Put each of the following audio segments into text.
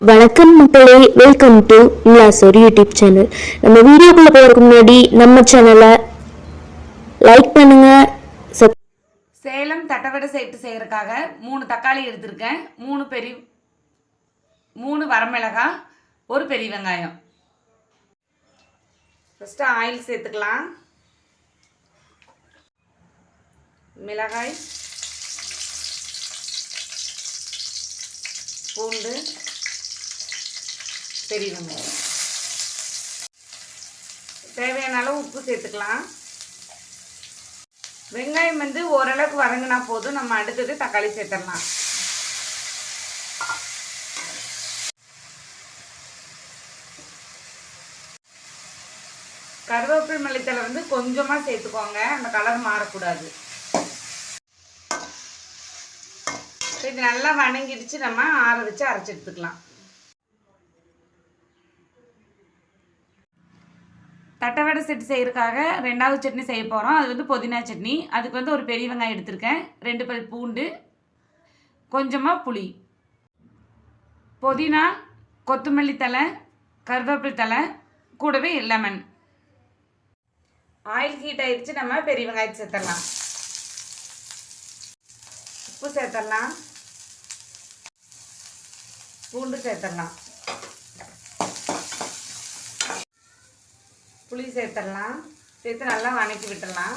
வணக்கம் மக்களே welcome to Nilasor YouTube channel நம்ம வீடியோக்குள்ள போகிறதுக்கு முன்னாடி நம்ம சேனலை லைக் பண்ணுங்க சேலம் தட்டவடை சேர்த்து செய்யறதுக்காக மூணு தக்காளி எடுத்திருக்கேன். மூணு பெரிய மூணு வரமிளகாய் ஒரு பெரிய வெங்காயம். ஃபஸ்ட்டு ஆயில் சேர்த்துக்கலாம். மிளகாய் பூண்டு பெரிய வெங்காயம் தேவையான அளவு உப்பு சேர்த்துக்கலாம். வெங்காயம் வந்து ஓரளவுக்கு வதங்கினா போதும். நம்ம அடுத்தது தக்காளி சேர்த்துடலாம். கருவேப்பில் மல்லித்தலை வந்து கொஞ்சமாக சேர்த்துக்கோங்க. அந்த கலர் மாறக்கூடாது. இது நல்லா வணங்கிடுச்சு. நம்ம ஆற வச்சு அரைச்சி எடுத்துக்கலாம். தட்டவடை செட்டு செய்கிறதுக்காக ரெண்டாவது சட்னி செய்ய போகிறோம் அது வந்து புதினா சட்னி. அதுக்கு வந்து ஒரு பெரிய வெங்காயம் எடுத்திருக்கேன். ரெண்டு பல் பூண்டு கொஞ்சமாக புளி. புதினா கொத்தமல்லி தலை கருவேப்பிலை தலை கூடவே லெமன். ஆயில் ஹீட் ஆயிடுச்சு நம்ம பெரிய வெங்காயத்தை சேர்த்துடலாம். உப்பு சேர்த்துடலாம். பூண்டு சேர்த்துடலாம். புளி சேர்த்துடலாம். சேர்த்து நல்லா வணக்கி விட்டுடலாம்.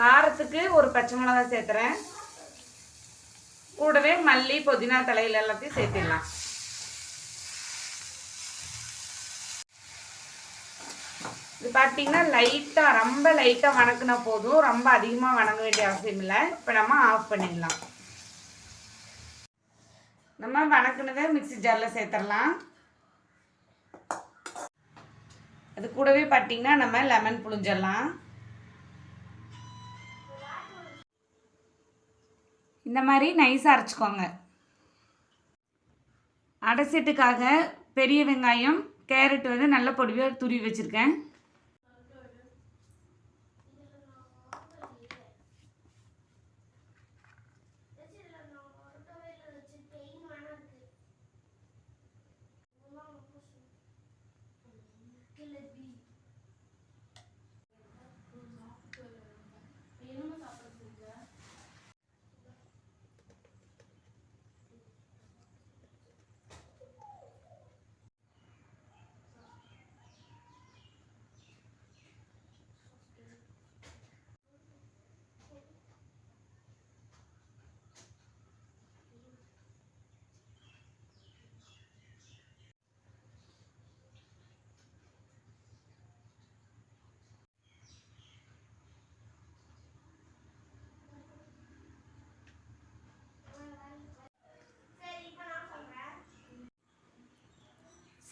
காரத்துக்கு ஒரு பச்சை மிளகாய் சேர்த்துறேன். கூடவே மல்லி புதினா தலையில் எல்லாத்தையும் சேர்த்திடலாம். இது பார்த்தீங்கன்னா லைட்டாக ரொம்ப லைட்டாக வணக்குனா போதும். ரொம்ப அதிகமாக வணங்க வேண்டிய அவசியம் இல்லை. இப்போ நம்ம ஆஃப் பண்ணிடலாம். நம்ம வணக்குனதை மிக்ஸி ஜாரில் சேர்த்துடலாம். அது கூடவே பார்த்தீங்கன்னா நம்ம லெமன் புழிஞ்சிடலாம். இந்த மாதிரி நைஸாக அரைச்சிக்கோங்க. அடைசீட்டுக்காக பெரிய வெங்காயம் கேரட் வந்து நல்ல பொடியாக துருவி வச்சுருக்கேன்.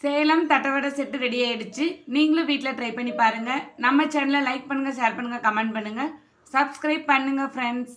சேலம் தட்டவடை செட்டு ரெடி ஆகிடுச்சு நீங்களும் வீட்டில் ட்ரை பண்ணி பாருங்கள் நம்ம சேனலை லைக் பண்ணுங்கள் ஷேர் பண்ணுங்கள் கமெண்ட் பண்ணுங்கள் சப்ஸ்கிரைப் பண்ணுங்கள் ஃப்ரெண்ட்ஸ்